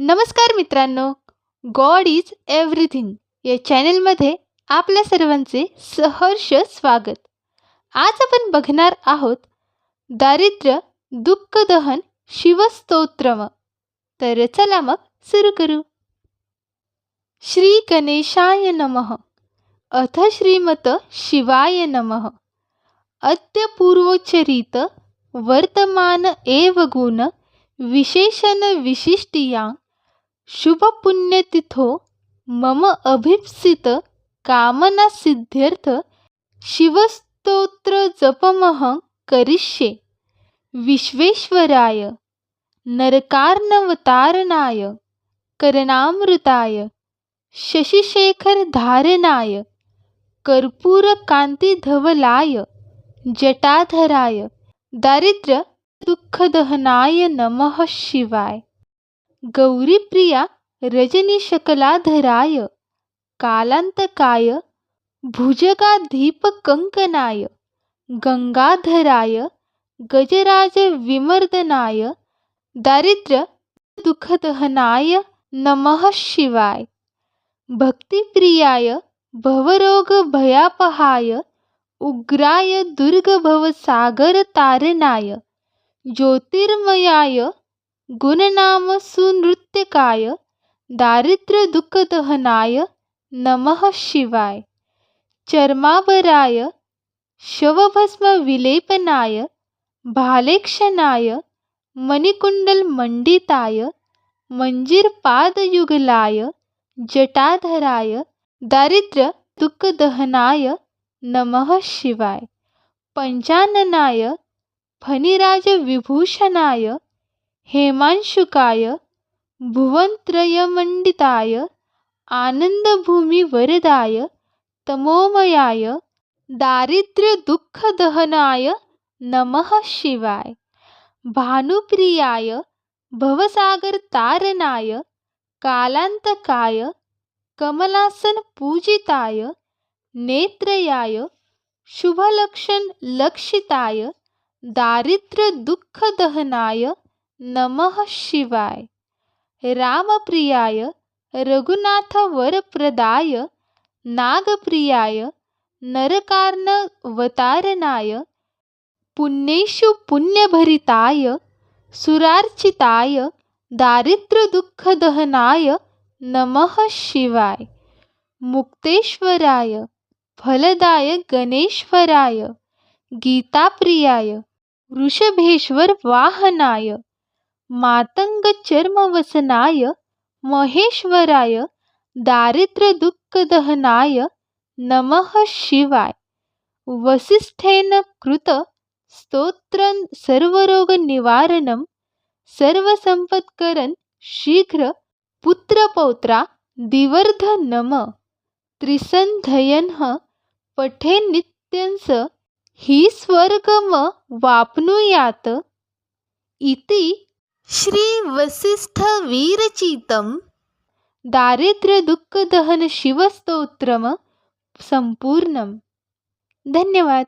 नमस्कार मित्रांनो God is everything या चॅनेलमध्ये आपल्या सर्वांचे सहर्ष स्वागत. आज आपण बघणार आहोत दारिद्र्य दुःखदहन शिवस्तोत्रम. तर चला मग सुरू करू. श्री गणेशाय नमः. अथ श्रीमत शिवाय नमः. अत्यपूर्वोच्चरित वर्तमान एव गुण विशेषण विशिष्टिया शुभपुण्यतिथो मम अभिप्सित कामना सिद्ध्यर्थ शिवस्तोत्र जपमहं करिष्ये। विश्वेश्वराय नरकार्णवतारणाय करणामृताय शशिशेखरधारणाय कर्पूरकान्तिधवलाय जटाधराय दारिद्र्य दुःखदहनाय नमः शिवाय। गौरीप्रिया रजनीशकलाधराय कालान्तकाय भुजगाधीपकङ्कनाय गङ्गाधराय गजराजविमर्दनाय दारिद्र्य दुःखदहनाय नमः शिवाय। भक्तिप्रियाय, भवरोगभयापहाय, उग्राय दुर्गभवसागरतारणाय, ज्योतिर्मयाय गुणनाम गुणनामसुनृत्यकाय दारिद्र्यदुःखदहनाय नमः शिवाय। चर्मावराय शवभस्मविलेपनाय भालेक्षणाय मणिकुण्डलमण्डिताय मञ्जिरपादयुगलाय जटाधराय दारिद्र्यदुःखदहनाय नमः शिवाय। पञ्चाननाय फणिराजविभूषणाय हेमांशुकाय भुवनत्रयमण्डिताय आनन्दभूमिवरदाय तमोमयाय दारिद्र्यदुःखदहनाय नमः शिवाय. भानुप्रियाय भवसागरतारणाय कालान्तकाय कमलासनपूजिताय नेत्रयाय शुभलक्षणलक्षिताय दारिद्र्यदुःखदहनाय नमः शिवाय. रामप्रियाय रघुनाथवरप्रदाय नागप्रियाय नरकार्णवतारणाय पुण्येषु पुण्यभरिताय सुरार्चिताय दारिद्र्यदुःखदहनाय नमः शिवाय. मुक्तेश्वराय फलदाय गणेश्वराय गीताप्रियाय वृषभेश्वर वाहनाय मातङ्गचर्मवसनाय महेश्वराय दारिद्र्यदुःखदहनाय नमः शिवाय. वसिष्ठेन कृत स्तोत्रं सर्वरोगनिवारणं सर्वसम्पत्करन् शीघ्र पुत्रपौत्रा दिवर्ध नम। त्रिसन्धयन्ः पठे नित्यंस हि स्वर्गम वाप्नुयात्। इति श्रीवसिष्ठवीरचितं दारिद्र्यदुःखदहनशिवस्तोत्रं सम्पूर्णं धन्यवाद।